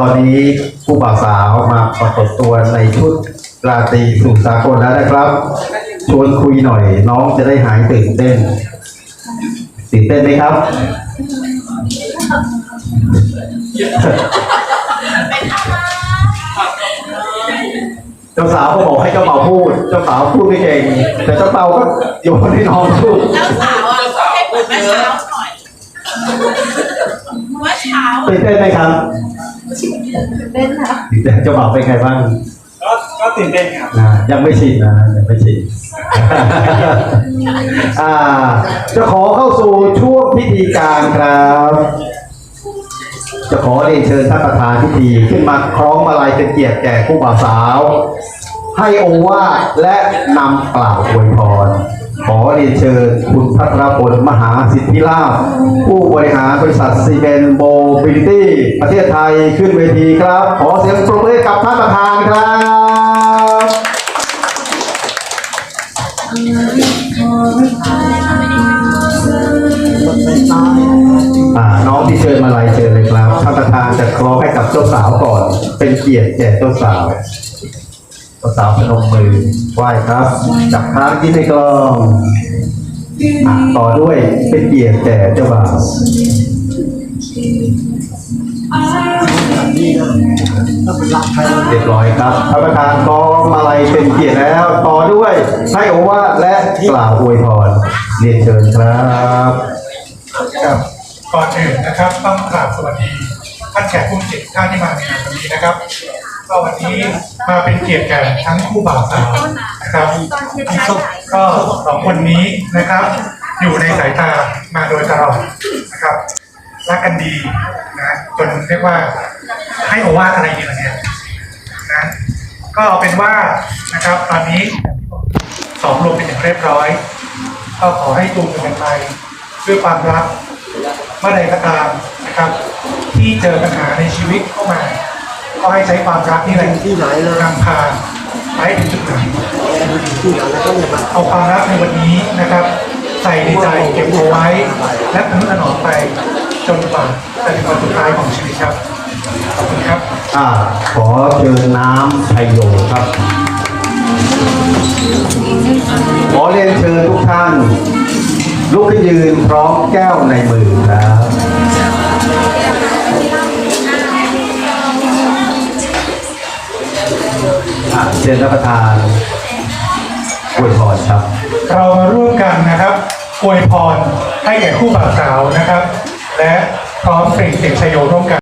ตอนนี้ผู้บ่าวสาวมาปรากฏตัวในชุดราตรีสู่สากลแล้วนะครับชวนคุยหน่อย น้องจะได้หายตื่นเต้นตื่นเต้นไหมครับเจ้าสาวก็บอกให้เจ้าเบ่าวพูด เจ้าสาวพูดไม่เก่งแต่เจ้าเบ่าวก็โยนให้น้องพูดเจ้าสาวอะให้เหมือนเมื่อเช้าหน่อยเมื่อเช้าตื่นเต้นไหมครับ เล่นค่ะตื่นเต้นเจ้าบ่าวเป็นไงบ้าง ก็ก็ตื่นเต้นครับนะยังไม่ชินนะยังไม่ชินอ่า จะขอเข้าสู่ช่วงพิธีการครับ จะขอเรียนเชิญท่านประธานพิธีขึ้นมาคล้องมาลัยเป็นเกียรติแก่ผู้บ่าวสาว ให้โอวาทและนำกล่าวอวยพร ขอเรียนเชิญคุณพัทรพลมหาสิทธิลาภผู้บริหารบริษัทซีเมนโบบิลิตี้ประเทศไทยขึ้นเวทีครับ ขอเสียงปรบมือกับท่านประธานครับอ่าน้องที่เชิญมาลัยเชิญเลยครับท่านประธานจะคล้องให้กับเจ้าสาวก่อน เป็นเกียรติแก่เจ้าสาว เจ้าสาวพนมมือไหว้ครับ จับค้างที่ในกลองอะต่อด้วยเป็นเกียรติแก่เจ้าบ่าวเรียบร้อยครับท่านประธานคล้องมาลัยเป็นเกียรติแล้ว ต่อด้วยให้โอวาทและกล่าวอวยพรเรียนเชิญครับครับก่อนอื่นนะครับต้องกราบสวัสดีท่านแขกผู้มีเกียรติท่านที่มาในงานวันนี้นะครับ ก็วันนี้มาเป็นเกียรติแก่ทั้งคู่บ่าวสาวนะครับก็สองคนนี้นะครับ อยู่ในสายตามาโดยตลอดนะครับรักกันดีนะจนเรียกว่าให้โอวาทอะไรดีล่ะเนี่ยนะก็เอาเป็นว่านะครับตอนนี้สองลงเป็นอย่างเรียบร้อย ก็ขอให้จูงกันไปด้วยความรักเมื่อใดก็ตามนะครับ ที่เจอปัญหาในชีวิตเข้ามา ก็ให้ใช้ความรักนี่แหละที่ไหนเลยนำพาไปให้ถึงจุดหมายที่ไหนแล้วก็เนี่ยมาเอาความรักในวันนี้นะครับ ใส่ในใจเก็บเอาไว้ และทนุถนอมไปจนกว่าจะถึงวันสุดท้ายของชีวิตครับขอบคุณครับอ่าขอเชิญน้ำชัยโยครับ ขอเรียนเชิญทุกท่านลุกขึ้นยืนพร้อมแก้วในมือครับ เชิญรับประทานอวยพรครับ เรามาร่วมกันนะครับอวยพรให้แก่คู่บ่าวสาวนะครับ และพร้อมเปล่งเสียงชโยร่วมกัน